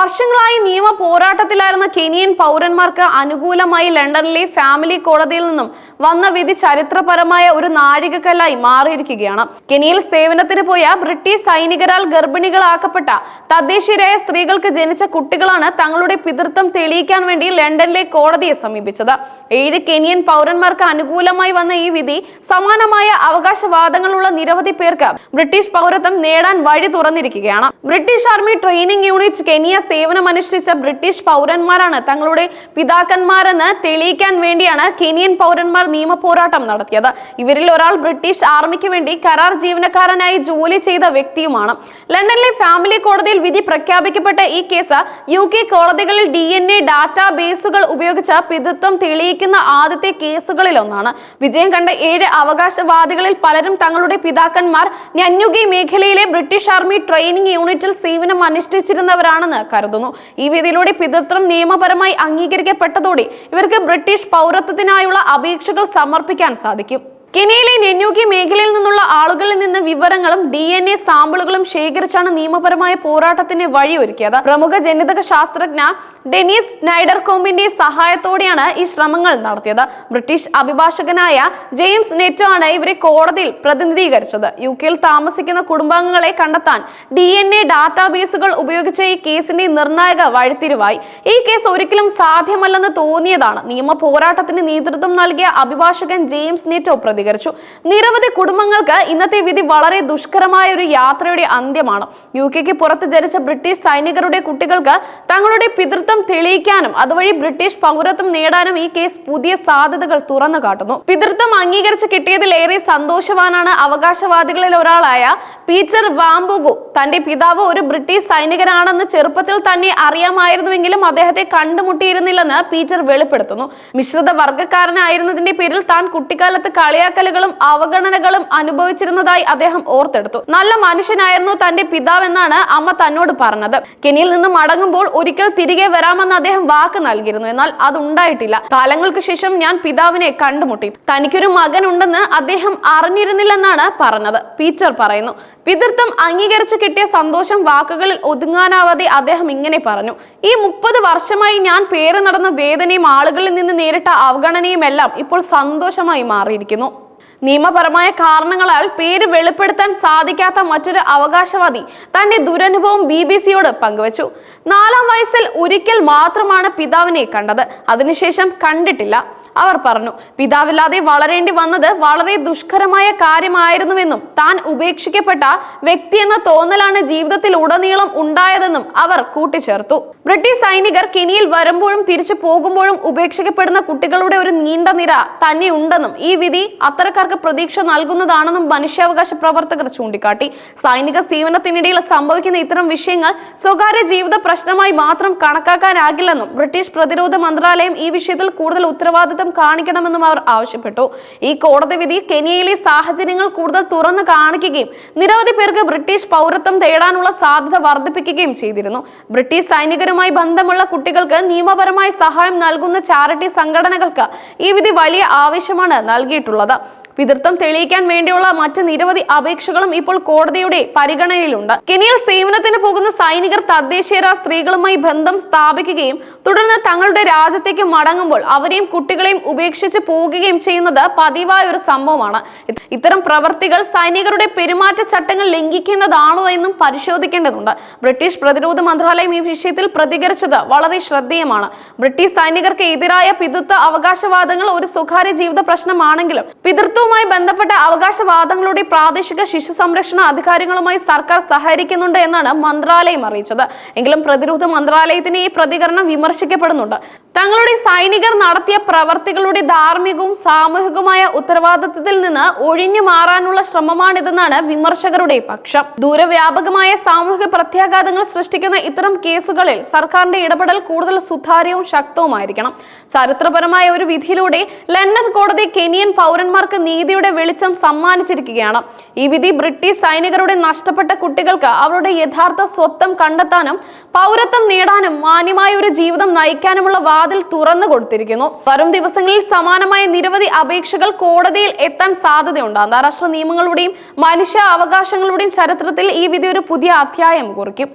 വർഷങ്ങളായി നിയമ പോരാട്ടത്തിലായിരുന്ന കെനിയൻ പൗരന്മാർക്ക് അനുകൂലമായി ലണ്ടനിലെ ഫാമിലി കോടതിയിൽ നിന്നും വന്ന വിധി ചരിത്രപരമായ ഒരു നാഴികക്കല്ലായി മാറിയിരിക്കുകയാണ്. കെനിയയിൽ സേവനത്തിന് പോയ ബ്രിട്ടീഷ് സൈനികരാൽ ഗർഭിണികളാക്കപ്പെട്ട തദ്ദേശീയരായ സ്ത്രീകൾക്ക് ജനിച്ച കുട്ടികളാണ് തങ്ങളുടെ പിതൃത്വം തെളിയിക്കാൻ വേണ്ടി ലണ്ടനിലെ കോടതിയെ സമീപിച്ചത്. ഏഴ് കെനിയൻ പൗരന്മാർക്ക് അനുകൂലമായി വന്ന ഈ വിധി സമാനമായ അവകാശവാദങ്ങളുള്ള നിരവധി പേർക്ക് ബ്രിട്ടീഷ് പൗരത്വം നേടാൻ വഴി തുറന്നിരിക്കുകയാണ്. British army training unit Kenya സേവനമനുഷ്ഠിച്ച British പൗരന്മാരാണ് തങ്ങളുടെ പിതാക്കന്മാരെന്ന് തെളിയിക്കാൻ വേണ്ടിയാണ് കെനിയൻ പൗരന്മാർ നിയമ പോരാട്ടം നടത്തിയത്. ഇവരിൽ ഒരാൾ ബ്രിട്ടീഷ് ആർമിക്ക് വേണ്ടി കരാർ ജീവനക്കാരനായി ജോലി ചെയ്ത വ്യക്തിയുമാണ്. ലണ്ടനിലെ ഫാമിലി കോടതിയിൽ വിധി പ്രഖ്യാപിക്കപ്പെട്ട ഈ കേസ് യു കെ കോടതികളിൽ ഡി എൻ എ ഡാറ്റാ ബേസുകൾ ഉപയോഗിച്ച് പിതൃത്വം തെളിയിക്കുന്ന ആദ്യത്തെ കേസുകളിൽ ഒന്നാണ് വിജയം കണ്ട ഏഴ് അവകാശവാദികളിൽ പലരും തങ്ങളുടെ പിതാക്കന്മാർ ഞഞ്ഞുകി മേഖലയിലെ ബ്രിട്ടീഷ് ആർമി ട്രെയിനിങ് യൂണിറ്റിൽ സേവനം അനുഷ്ഠിച്ചിരുന്നവരാണെന്ന് കരുതുന്നു. ഈ വിധിയിലൂടെ പിതൃത്വം നിയമപരമായി അംഗീകരിക്കപ്പെട്ടതോടെ ഇവർക്ക് ബ്രിട്ടീഷ് പൗരത്വത്തിനായുള്ള അപേക്ഷകൾ സമർപ്പിക്കാൻ സാധിക്കും. കെനിയയിലെ നെന്യൂക്കി മേഖലയിൽ നിന്നുള്ള ആളുകളിൽ നിന്ന് വിവരങ്ങളും ഡി എൻ എ സാമ്പിളുകളും ശേഖരിച്ചാണ് നിയമപരമായ പോരാട്ടത്തിന് വഴിയൊരുക്കിയത്. പ്രമുഖ ജനിതക ശാസ്ത്രജ്ഞ ഡെനീസ് നൈഡർ കോമ്പിന്റെ സഹായത്തോടെയാണ് ഈ ശ്രമങ്ങൾ നടത്തിയത്. ബ്രിട്ടീഷ് അഭിഭാഷകനായ ജെയിംസ് നെറ്റോ ആണ് ഇവരെ കോടതിയിൽ പ്രതിനിധീകരിച്ചത്. യു കെയിൽ താമസിക്കുന്ന കുടുംബാംഗങ്ങളെ കണ്ടെത്താൻ ഡി എൻ എ ഡാറ്റാബേസുകൾ ഉപയോഗിച്ച ഈ കേസിന്റെ നിർണായക വഴിത്തിരിവായി. ഈ കേസ് ഒരിക്കലും സാധ്യമല്ലെന്ന് തോന്നിയതാണ്. നിയമ പോരാട്ടത്തിന് നേതൃത്വം നൽകിയ അഭിഭാഷകൻ ജെയിംസ് നെറ്റോ പ്രതികരിച്ചു. നിരവധി കുടുംബങ്ങൾക്ക് ഇന്നത്തെ വിധി വളരെ ദുഷ്കരമായ ഒരു യാത്രയുടെ അന്ത്യമാണ്. യു കെക്ക് പുറത്ത് ജനിച്ച ബ്രിട്ടീഷ് സൈനികരുടെ കുട്ടികൾക്ക് തങ്ങളുടെ പിതൃത്വം തെളിയിക്കാനും അതുവഴി ബ്രിട്ടീഷ് പൗരത്വം നേടാനും ഈ കേസ് പുതിയ സാധ്യതകൾ തുറന്നു കാട്ടുന്നു. പിതൃത്വം അംഗീകരിച്ച് കിട്ടിയതിൽ ഏറെ സന്തോഷവാനാണ് അവകാശവാദികളിൽ ഒരാളായ പീറ്റർ വാംബുഗു. തന്റെ പിതാവ് ഒരു ബ്രിട്ടീഷ് സൈനികനാണെന്ന് ചെറുപ്പത്തിൽ തന്നെ അറിയാമായിരുന്നുവെങ്കിലും അദ്ദേഹത്തെ കണ്ടുമുട്ടിയിരുന്നില്ലെന്ന് പീറ്റർ വെളിപ്പെടുത്തുന്നു. മിശ്രിത വർഗക്കാരനായിരുന്നതിന്റെ പേരിൽ താൻ കുട്ടിക്കാലത്ത് കളിയാക്കലുകളും അവഗണനകളും അനുഭവിച്ചിരുന്നതായി അദ്ദേഹം ഓർത്തെടുത്തു. നല്ല മനുഷ്യനായിരുന്നു തന്റെ പിതാവെന്നാണ് അമ്മ തന്നോട് പറഞ്ഞത്. കെനിയിൽ നിന്ന് മടങ്ങുമ്പോൾ ഒരിക്കൽ തിരികെ വരാമെന്ന് അദ്ദേഹം വാക്ക് നൽകിയിരുന്നു. എന്നാൽ അതുണ്ടായിട്ടില്ല. കാലങ്ങൾക്ക് ശേഷം ഞാൻ പിതാവിനെ കണ്ടുമുട്ടി. തനിക്കൊരു മകൻ ഉണ്ടെന്ന് അദ്ദേഹം അറിഞ്ഞിരുന്നില്ലെന്നാണ് പറഞ്ഞത്. പീറ്റർ പറയുന്നു പിതൃത്വം അംഗീകരിച്ചു കിട്ടിയ സന്തോഷം വാക്കുകളിൽ ഒതുങ്ങാനാവാതെ അദ്ദേഹം ഇങ്ങനെ പറഞ്ഞു. ഈ മുപ്പത് വർഷമായി ഞാൻ പേര് നടന്ന വേദനയും ആളുകളിൽ നിന്ന് നേരിട്ട അവഗണനയും എല്ലാം ഇപ്പോൾ സന്തോഷമായി മാറിയിരിക്കുന്നു. നിയമപരമായ കാരണങ്ങളാൽ പേര് വെളിപ്പെടുത്താൻ സാധിക്കാത്ത മറ്റൊരു അവകാശവാദി തന്റെ ദുരനുഭവം ബി ബി സിയോട് പങ്കുവച്ചു. നാലാം വയസ്സിൽ ഒരിക്കൽ മാത്രമാണ് പിതാവിനെ കണ്ടത്. അതിനുശേഷം കണ്ടിട്ടില്ല. അവർ പറഞ്ഞു. പിതാവില്ലാതെ വളരേണ്ടി വന്നത് വളരെ ദുഷ്കരമായ കാര്യമായിരുന്നുവെന്നും താൻ ഉപേക്ഷിക്കപ്പെട്ട വ്യക്തി എന്ന തോന്നലാണ് ജീവിതത്തിൽ ഉടനീളം ഉണ്ടായതെന്നും അവർ കൂട്ടിച്ചേർത്തു. ബ്രിട്ടീഷ് സൈനികർ കെനിയിൽ വരുമ്പോഴും തിരിച്ചു പോകുമ്പോഴും ഉപേക്ഷിക്കപ്പെടുന്ന കുട്ടികളുടെ ഒരു നീണ്ട നിര തന്നെ ഉണ്ടെന്നും ഈ വിധി അത്തരക്കാർക്ക് പ്രതീക്ഷ നൽകുന്നതാണെന്നും മനുഷ്യാവകാശ പ്രവർത്തകർ ചൂണ്ടിക്കാട്ടി. സൈനിക സേവനത്തിനിടയിൽ സംഭവിക്കുന്ന ഇത്തരം വിഷയങ്ങൾ സ്വകാര്യ ജീവിത പ്രശ്നമായി മാത്രം കണക്കാക്കാനാകില്ലെന്നും ബ്രിട്ടീഷ് പ്രതിരോധ മന്ത്രാലയം ഈ വിഷയത്തിൽ കൂടുതൽ ഉത്തരവാദിത്തം കാണിക്കണമെന്നും അവർ ആവശ്യപ്പെട്ടു. ഈ കോടതി വിധി കെനിയയിലെ സാഹചര്യങ്ങൾ കൂടുതൽ തുറന്നു കാണിക്കുകയും നിരവധി പേർക്ക് ബ്രിട്ടീഷ് പൗരത്വം തേടാനുള്ള സാധ്യത വർദ്ധിപ്പിക്കുകയും ചെയ്തിരുന്നു. ബ്രിട്ടീഷ് സൈനികരുമായി ബന്ധമുള്ള കുട്ടികൾക്ക് നിയമപരമായി സഹായം നൽകുന്ന ചാരിറ്റി സംഘടനകൾക്ക് ഈ വിധി വലിയ ആവശ്യമാണ് നൽകിയിട്ടുള്ളത്. പിതൃത്വം തെളിയിക്കാൻ വേണ്ടിയുള്ള മറ്റ് നിരവധി അപേക്ഷകളും ഇപ്പോൾ കോടതിയുടെ പരിഗണനയിലുണ്ട്. കെനിയിൽ സേവനത്തിന് പോകുന്ന സൈനികർ തദ്ദേശീയര സ്ത്രീകളുമായി ബന്ധം സ്ഥാപിക്കുകയും തുടർന്ന് തങ്ങളുടെ രാജ്യത്തേക്ക് മടങ്ങുമ്പോൾ അവരെയും കുട്ടികളെയും ഉപേക്ഷിച്ച് പോകുകയും ചെയ്യുന്നത് പതിവായ ഒരു സംഭവമാണ്. ഇത്തരം പ്രവർത്തികൾ സൈനികരുടെ പെരുമാറ്റ ചട്ടങ്ങൾ ലംഘിക്കുന്നതാണോ എന്നും പരിശോധിക്കേണ്ടതുണ്ട്. ബ്രിട്ടീഷ് പ്രതിരോധ മന്ത്രാലയം ഈ വിഷയത്തിൽ പ്രതികരിച്ചത് വളരെ ശ്രദ്ധേയമാണ്. ബ്രിട്ടീഷ് സൈനികർക്ക് എതിരായ പിതൃത്വ അവകാശവാദങ്ങൾ ഒരു സ്വകാര്യ ജീവിത പ്രശ്നമാണെങ്കിലും പിതൃത്വവുമായി ബന്ധപ്പെട്ട അവകാശവാദങ്ങളുടെ പ്രാദേശിക ശിശു സംരക്ഷണ അധികാരികളുമായി സർക്കാർ സഹകരിക്കുന്നുണ്ട് എന്നാണ് മന്ത്രാലയം അറിയിച്ചത്. എങ്കിലും പ്രതിരോധ മന്ത്രാലയത്തിന്റെ ഈ പ്രതികരണം വിമർശിക്കപ്പെടുന്നുണ്ട്. തങ്ങളുടെ സൈനികർ നടത്തിയ പ്രവർത്തികളുടെ ധാർമ്മികവും സാമൂഹികവുമായ ഉത്തരവാദിത്വത്തിൽ നിന്ന് ഒഴിഞ്ഞു മാറാനുള്ള ശ്രമമാണിതെന്നാണ് വിമർശകരുടെ പക്ഷം. ദൂരവ്യാപകമായ സാമൂഹിക പ്രത്യാഘാതങ്ങൾ സൃഷ്ടിക്കുന്ന ഇത്തരം കേസുകളിൽ സർക്കാരിന്റെ ഇടപെടൽ കൂടുതൽ സുതാര്യവും ശക്തവുമായിരിക്കണം. ചരിത്രപരമായ ഒരു വിധിയിലൂടെ ലണ്ടൻ കോടതി കെനിയൻ പൗരന്മാർക്ക് നീതിയുടെ വെളിച്ചം സമ്മാനിച്ചിരിക്കുകയാണ്. ഈ വിധി ബ്രിട്ടീഷ് സൈനികരുടെ നഷ്ടപ്പെട്ട കുട്ടികൾക്ക് അവരുടെ യഥാർത്ഥ സ്വത്വം കണ്ടെത്താനും പൗരത്വം നേടാനും മാന്യമായ ഒരു ജീവിതം നയിക്കാനുമുള്ള വാതിൽ തുറന്നു കൊടുത്തിരിക്കുന്നു. വരും ദിവസങ്ങളിൽ സമാനമായ നിരവധി അപേക്ഷകൾ കോടതിയിൽ എത്താൻ സാധ്യതയുണ്ട്. അന്താരാഷ്ട്ര നിയമങ്ങളുടെയും മനുഷ്യ അവകാശങ്ങളുടെയും ചരിത്രത്തിൽ ഈ വിധി ഒരു പുതിയ അധ്യായം കുറിക്കും.